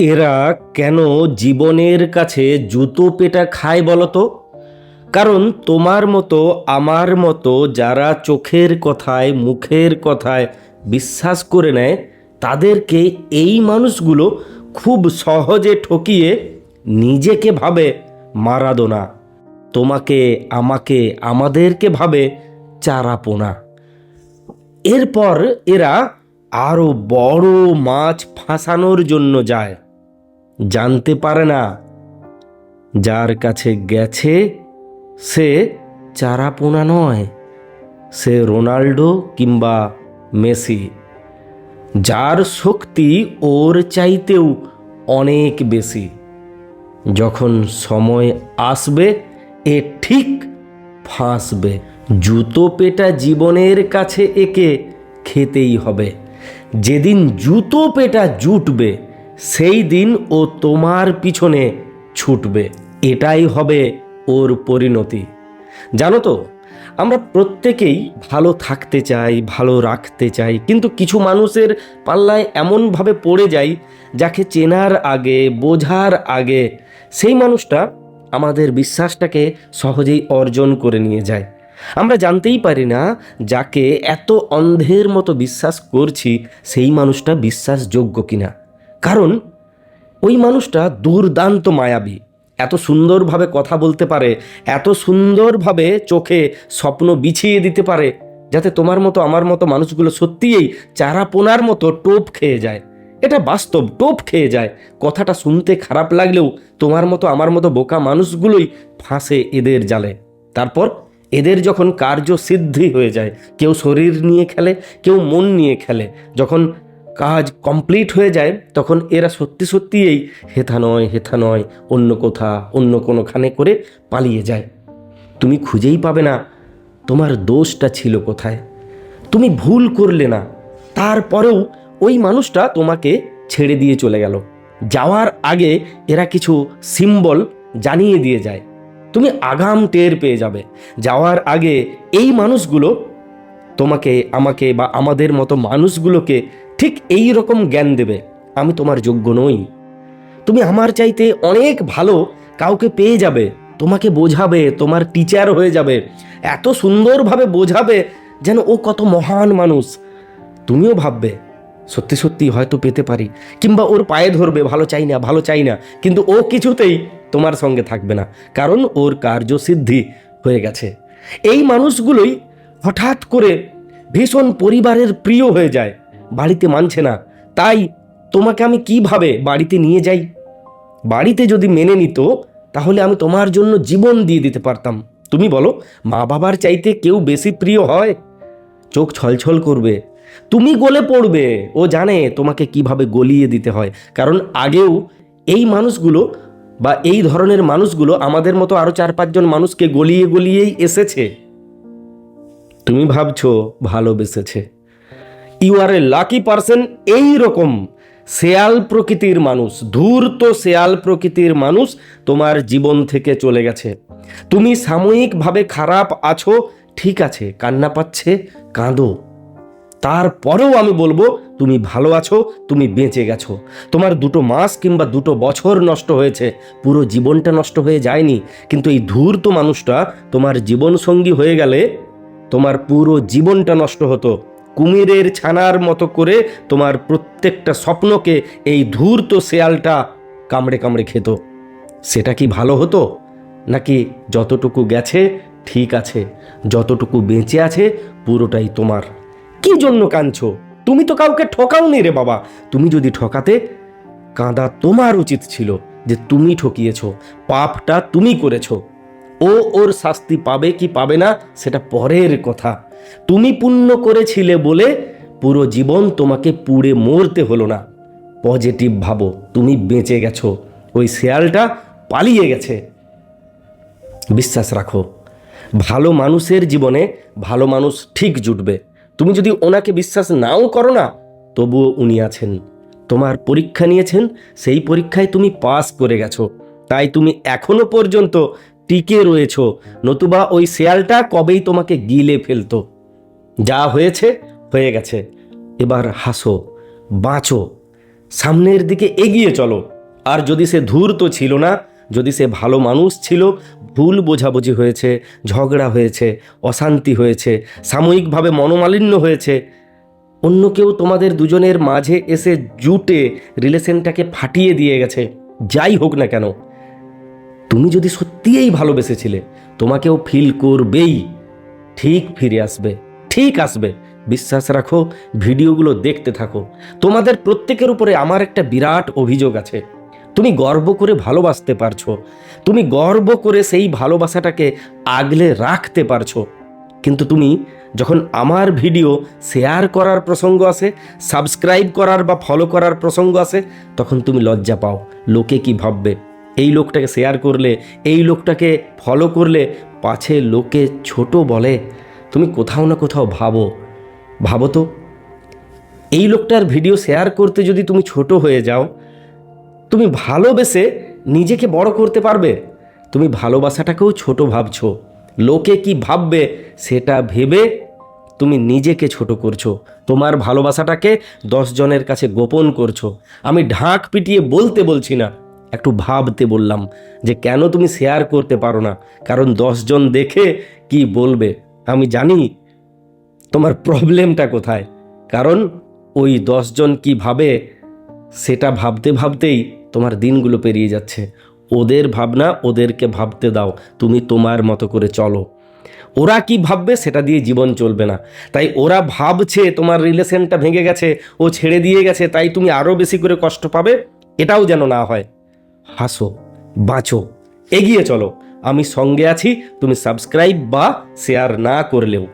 এরা কেন জীবনের কাছে জুতো পেটা খায় বলতো? কারণ তোমার মতো, আমার মতো যারা চোখের কথায়, মুখের কথায় বিশ্বাস করে নেয়, তাদেরকে এই মানুষগুলো খুব সহজে ঠকিয়ে নিজেকে ভাবে মারাদোনা। তোমাকে, আমাকে, আমাদেরকে ভাবে চারাপোনা। এরপর এরা আরও বড় মাছ ফাঁসানোর জন্য যায়। জানতে পারে না। যার কাছে গেছে, সে চারাপোনা নয়। সে রোনাল্ডো কিংবা মেসি। যার শক্তি ওর চাইতেও অনেক বেশি। যখন সময় আসবে, এ ঠিক ফাঁসবে। জুতো পেটা জীবনের কাছে একে খেতেই হবে। যেদিন জুতো পেটা জুটবে সেই দিন ও তোমার পিছনে ছুটবে। এটাই হবে ওর পরিণতি। জানো তো, আমরা প্রত্যেকেই ভালো থাকতে চাই, ভালো রাখতে চাই, কিন্তু কিছু মানুষের পাল্লায় এমনভাবে পড়ে যাই, যাকে চেনার আগে, বোঝার আগে, সেই মানুষটা আমাদের বিশ্বাসটাকে সহজেই অর্জন করে নিয়ে যায়। আমরা জানতেই পারি না, যাকে এত অন্ধের মতো বিশ্বাস করছি, সেই মানুষটা বিশ্বাসযোগ্য কিনা। কারণ ওই মানুষটা দুর্দান্ত মায়াবী। এত সুন্দরভাবে কথা বলতে পারে, এত সুন্দরভাবে চোখে স্বপ্ন বিছিয়ে দিতে পারে, যাতে তোমার মতো, আমার মতো মানুষগুলো সত্যিই চারা পোনার মতো টোপ খেয়ে যায়। এটা বাস্তব, টোপ খেয়ে যায়। কথাটা শুনতে খারাপ লাগলেও তোমার মতো, আমার মতো বোকা মানুষগুলোই ফাঁসে এদের জালে। তারপর এদের যখন কার্য সিদ্ধি হয়ে যায়, কেউ শরীর নিয়ে খেলে, কেউ মন নিয়ে খেলে, যখন কাজ কমপ্লিট হয়ে যায়, তখন এরা সত্যি সত্যিই হেথা নয় হেথা নয় অন্য কোথা, অন্য কোনোখানে করে পালিয়ে যায়। তুমি খুঁজেই পাবে না তোমার দোষটা ছিল কোথায়। তুমি ভুল করলে না, তারপরেও ওই মানুষটা তোমাকে ছেড়ে দিয়ে চলে গেল। যাওয়ার আগে এরা কিছু সিম্বল জানিয়ে দিয়ে যায়। তুমি আগাম টের পেয়ে যাবে। যাওয়ার আগে এই মানুষগুলো তোমাকে, আমাকে বা আমাদের মতো মানুষগুলোকে ঠিক এই রকম জ্ঞান দেবে। আমি তোমার যোগ্য নই। তুমি আমার চাইতে অনেক ভালো কাউকে পেয়ে যাবে, তোমাকে বোঝাবে, তোমার টিচার হয়ে যাবে, এত সুন্দরভাবে বোঝাবে যেন ও কত মহান মানুষ। তুমিও ভাববে, সত্যি সত্যি হয়তো পেতে পারি, কিংবা ওর পায়ে ধরবে, ভালো চাই না, ভালো চাই না, কিন্তু ও কিছুতেই তোমার সঙ্গে থাকবে না, কারণ ওর কার্যসিদ্ধি হয়ে গেছে। এই মানুষগুলোই হঠাৎ করে ভীষণ পরিবারের প্রিয় হয়ে যায়, বাড়িতে মানছে না। তাই তোমাকে আমি কীভাবে বাড়িতে নিয়ে যাই? বাড়িতে যদি মেনে নিত, তাহলে আমি তোমার জন্য জীবন দিয়ে দিতে পারতাম। তুমি বলো মা বাবার চাইতে কেউ বেশি প্রিয় হয়? চোখ ছলছল করবে। তুমি গলে পড়বে। ও জানে তোমাকে কীভাবে গলিয়ে দিতে হয়। কারণ আগেও এই মানুষগুলো বা এই ধরনের মানুষগুলো আমাদের মতো আরও চার পাঁচজন মানুষকে গলিয়ে গলিয়েই এসেছে। তুমি ভাবছ ভালোবেসেছে you are a lucky person এই রকম। শেয়াল প্রকৃতির মানুষ, ধূর্ত শেয়াল প্রকৃতির মানুষ তোমার জীবন থেকে চলে গেছে। তুমি সাময়িকভাবে খারাপ আছো, ঠিক আছে, কান্না পাচ্ছে, কাঁদো। তারপরেও আমি বলব, তুমি ভালো আছো, তুমি বেঁচে গেছো। তোমার দুটো মাস কিংবা দুটো বছর নষ্ট হয়েছে, পুরো জীবনটা নষ্ট হয়ে যায়নি, কিন্তু এই ধূর্ত মানুষটা তোমার জীবনসঙ্গী হয়ে গেলে তোমার পুরো জীবনটা নষ্ট হতো। কুমিরের ছানার মতো করে তোমার প্রত্যেকটা স্বপ্নকে এই ধূর্ত শেয়ালটা কামড়ে কামড়ে খেত। সেটা কি ভালো হতো? নাকি যতটুকু গেছে, ঠিক আছে। যতটুকু বেঁচে আছে, পুরোটাই তোমার। কি জন্য কাঁদছো? তুমি তো কাউকে ঠকাওনি রে বাবা। তুমি যদি ঠকাতে, কাঁদা তোমার উচিত ছিল যে তুমি ঠকিয়েছ। পাপটা তুমি করেছ। ও ওর শাস্তি পাবে কি পাবে না সেটা পরের কথা। তুমি পুণ্য করেছিলে বলে পুরো জীবন তোমাকে পুড়ে মরতে হলো না। পজিটিভ ভাবো, তুমি বেঁচে গেছো। ওই শেয়ালটা পালিয়ে গেছে। বিশ্বাস রাখো, ভালো মানুষের জীবনে ভালো মানুষ ঠিক জুটবে। তুমি যদি ওনাকে বিশ্বাস নাও করো না, তবুও উনি আছেন। তোমার পরীক্ষা নিয়েছেন, সেই পরীক্ষায় তুমি পাস করে গেছো। তাই তুমি এখনও পর্যন্ত টিকে রয়েছো, নতুবা ওই শেয়ালটা কবেই তোমাকে গিলে ফেলতো। যা হয়েছে, হয়ে গেছে। এবার হাসো, বাঁচো। সামনের দিকে এগিয়ে চলো। আর যদি সে ধূর্ত ছিল না, যদি সে ভালো মানুষ ছিল, ভুল বোঝাবুঝি হয়েছে, ঝগড়া হয়েছে, অশান্তি হয়েছে, সাময়িকভাবে মনোমালিন্য হয়েছে, অন্য কেউ তোমাদের দুজনের মাঝে এসে জুটে রিলেশনটাকে ফাটিয়ে দিয়ে গেছে। যাই হোক না কেন। তুমি যদি সত্যিই ভালোবেসেছিলে, তোমাকেও ফিল করবেই। ঠিক ফিরে আসবে, ঠিক আসবে। বিশ্বাস রাখো, ভিডিওগুলো দেখতে থাকো। তোমাদের প্রত্যেকের উপরে আমার একটা বিরাট অভিযোগ আছে। তুমি গর্ব করে ভালোবাসতে পারছ। তুমি গর্ব করে সেই ভালোবাসাটাকে আগলে রাখতে পারছ। কিন্তু তুমি যখন আমার ভিডিও শেয়ার করার প্রসঙ্গ আসে সাবস্ক্রাইব করার বা ফলো করার প্রসঙ্গ আসে, তখন তুমি লজ্জা পাও। লোকে কি ভাববে? এই লোকটাকে শেয়ার করলে, এই লোকটাকে ফলো করলে পাছে লোকে ছোট বলে। তুমি কোথাও না কোথাও ভাবো। ভাবো তো। এই লোকটার ভিডিও শেয়ার করতে যদি তুমি ছোট হয়ে যাও, তুমি ভালোবেসে নিজেকে বড় করতে পারবে। তুমি ভালোবাসাটাকেও ছোট ভাবছ। লোকে কি ভাববে সেটা ভেবে তুমি নিজেকে ছোট করছ। তোমার ভালোবাসাটাকে দশ জনের কাছে গোপন করছ। আমি ঢাক পিটিয়ে বলতে বলছি না। একটু ভাবতে বললাম যে কেন তুমি শেয়ার করতে পারো না? কারণ দশজন দেখে কি বলবে? আমি জানি তোমার প্রবলেমটা কোথায়। কারণ ওই দশজন কি ভাবে, সেটা ভাবতে ভাবতেই তোমার দিনগুলো পেরিয়ে যাচ্ছে। ওদের ভাবনা ওদেরকে ভাবতে দাও। তুমি তোমার মতো করে চলো। ওরা কি ভাববে সেটা দিয়ে জীবন চলবে না। তাই ওরা ভাবছে তোমার রিলেশনটা ভেঙে গেছে, ও ছেড়ে দিয়ে গেছে, তাই তুমি আরও বেশি করে কষ্ট পাবে, এটাও যেন না হয়। হাসো বাঁচো এগিয়ে চলো। আমি সঙ্গে আছি তুমি সাবস্ক্রাইব বা শেয়ার না করলেও।